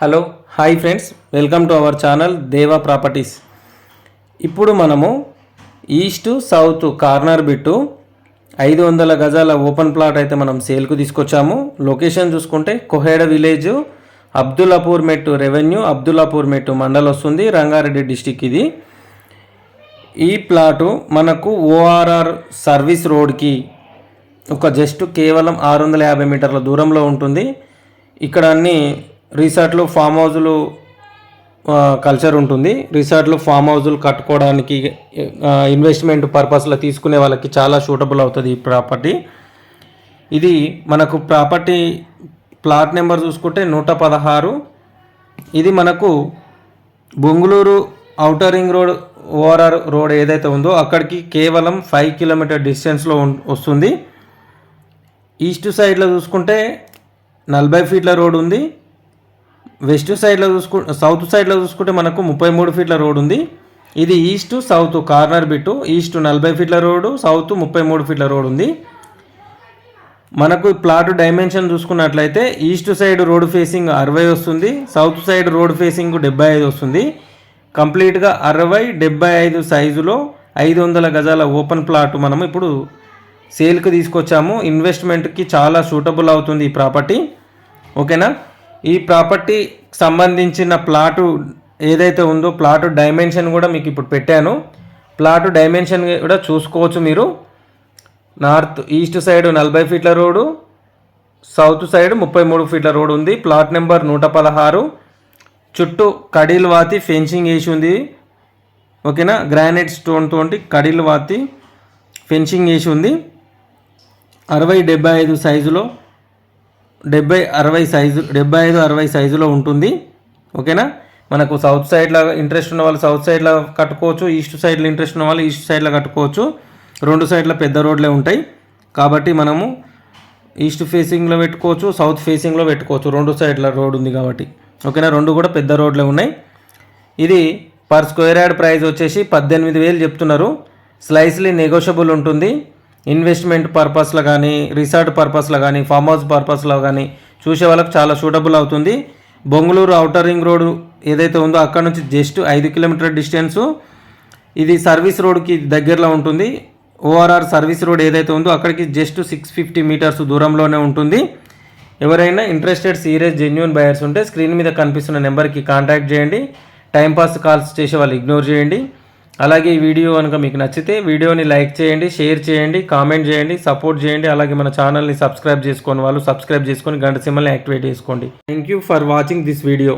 Hello hi friends. Welcome to our channel Deva properties. ఇప్పుడు మనము east south corner bit ఐదు వందల గజాల ఓపెన్ ప్లాట్ అయితే మనం సేల్కు తీసుకొచ్చాము. లొకేషన్ చూసుకుంటే కొహేడ విలేజ్ అబ్దుల్లాపూర్ మెట్టు రెవెన్యూ అబ్దుల్లాపూర్ మెట్టు మండల్ వస్తుంది రంగారెడ్డి డిస్టిక్ ఇది. ఈ ప్లాటు మనకు ఓఆర్ఆర్ సర్వీస్ రోడ్కి ఒక జస్ట్ కేవలం ఆరు వందల యాభై మీటర్ల దూరంలో ఉంటుంది. ఇక్కడ అన్ని రిసార్ట్లు ఫామ్ హౌజులు కల్చర్ ఉంటుంది. రిసార్ట్లు ఫామ్ హౌజులు కట్టుకోవడానికి ఇన్వెస్ట్మెంట్ పర్పస్లో తీసుకునే వాళ్ళకి చాలా సూటబుల్ అవుతుంది ఈ ప్రాపర్టీ ఇది మనకు ప్రాపర్టీ ప్లాట్ నెంబర్ చూసుకుంటే నూట పదహారు. ఇది మనకు Bengaluru outer ring road ORR road ఏదైతే ఉందో అక్కడికి కేవలం ఫైవ్ కిలోమీటర్ డిస్టెన్స్లో వస్తుంది. ఈస్ట్ సైడ్లో చూసుకుంటే నలభై ఫీట్ల రోడ్ ఉంది. వెస్ట్ సైడ్లో చూసుకు సౌత్ సైడ్లో చూసుకుంటే మనకు ముప్పై మూడు ఫీట్ల రోడ్ ఉంది. ఇది east south corner bit east నలభై ఫీట్ల రోడ్డు సౌత్ ముప్పై మూడు ఫీట్ల రోడ్ ఉంది. మనకు ప్లాట్ డైమెన్షన్ చూసుకున్నట్లయితే ఈస్ట్ సైడ్ రోడ్ ఫేసింగ్ అరవై వస్తుంది సౌత్ సైడ్ రోడ్ ఫేసింగ్ డెబ్బై ఐదు వస్తుంది. కంప్లీట్గా అరవై డెబ్బై ఐదు సైజులో ఐదు వందల గజాల ఓపెన్ ప్లాట్ మనం ఇప్పుడు సేల్కి తీసుకొచ్చాము. ఇన్వెస్ట్మెంట్కి చాలా సూటబుల్ అవుతుంది ఈ ప్రాపర్టీ. ఓకేనా? ఈ ప్రాపర్టీ సంబంధించిన ప్లాటు ఏదైతే ఉందో ప్లాటు డైమెన్షన్ కూడా మీకు ఇప్పుడు పెట్టాను. ప్లాటు డైమెన్షన్ కూడా చూసుకోవచ్చు మీరు. నార్త్ ఈస్ట్ సైడ్ నలభై ఫీట్ల రోడ్డు సౌత్ సైడ్ ముప్పై మూడు ఫీట్ల రోడ్ ఉంది. ప్లాట్ నెంబర్ నూట పదహారు. చుట్టూ కడీలు వాతి ఫెన్సింగ్ వేసి ఉంది. ఓకేనా? గ్రానైట్ స్టోన్ తోటి కడీలు వాతి ఫెన్సింగ్ వేసి ఉంది. అరవై డెబ్బై ఐదు సైజులో డెబ్బై అరవై సైజు డెబ్బై ఐదు అరవై సైజులో ఉంటుంది. ఓకేనా? మనకు సౌత్ సైడ్లో ఇంట్రెస్ట్ ఉన్న వాళ్ళు సౌత్ సైడ్లో కట్టుకోవచ్చు ఈస్ట్ సైడ్లో ఇంట్రెస్ట్ ఉన్న వాళ్ళు ఈస్ట్ సైడ్లో కట్టుకోవచ్చు. రెండు సైడ్ల పెద్ద రోడ్లే ఉంటాయి. కాబట్టి మనము ఈస్ట్ ఫేసింగ్లో పెట్టుకోవచ్చు సౌత్ ఫేసింగ్లో పెట్టుకోవచ్చు. రెండు సైడ్ల రోడ్ ఉంది కాబట్టి. ఓకేనా? రెండు కూడా పెద్ద రోడ్లే ఉన్నాయి. ఇది పర్ స్క్వేర్ యార్డ్ ప్రైస్ వచ్చేసి పద్దెనిమిది వేలు చెప్తున్నారు. స్లైస్లీ నెగోషియబుల్ ఉంటుంది. ఇన్వెస్ట్మెంట్ పర్పస్లో కానీ రిసార్ట్ పర్పస్లో కానీ ఫామ్ హౌస్ పర్పస్లో కానీ చూసే వాళ్ళకి చాలా సూటబుల్ అవుతుంది. బొంగళూరు అవుటర్ రింగ్ రోడ్ ఏదైతే ఉందో అక్కడ నుంచి జస్ట్ ఐదు కిలోమీటర్ డిస్టెన్సు. ఇది సర్వీస్ రోడ్కి దగ్గరలో ఉంటుంది. ఓఆర్ఆర్ సర్వీస్ రోడ్ ఏదైతే ఉందో అక్కడికి జస్ట్ సిక్స్ ఫిఫ్టీ మీటర్స్ దూరంలోనే ఉంటుంది. ఎవరైనా ఇంట్రెస్టెడ్ సీరియస్ జెన్యున్ బయర్స్ ఉంటే స్క్రీన్ మీద కనిపిస్తున్న నెంబర్కి కాంటాక్ట్ చేయండి. టైంపాస్ కాల్స్ చేసే వాళ్ళు ఇగ్నోర్ చేయండి. అలాగే ఈ వీడియో కనుక మీకు నచ్చితే వీడియోని లైక్ చేయండి షేర్ చేయండి కామెంట్ చేయండి సపోర్ట్ చేయండి అలాగే మన ఛానల్ని సబ్స్క్రైబ్ చేసుకొని వాళ్ళు సబ్స్క్రైబ్ చేసుకొని గంట సిమ్మల్ని యాక్టివేట్ చేసుకోండి. Thank you for watching this video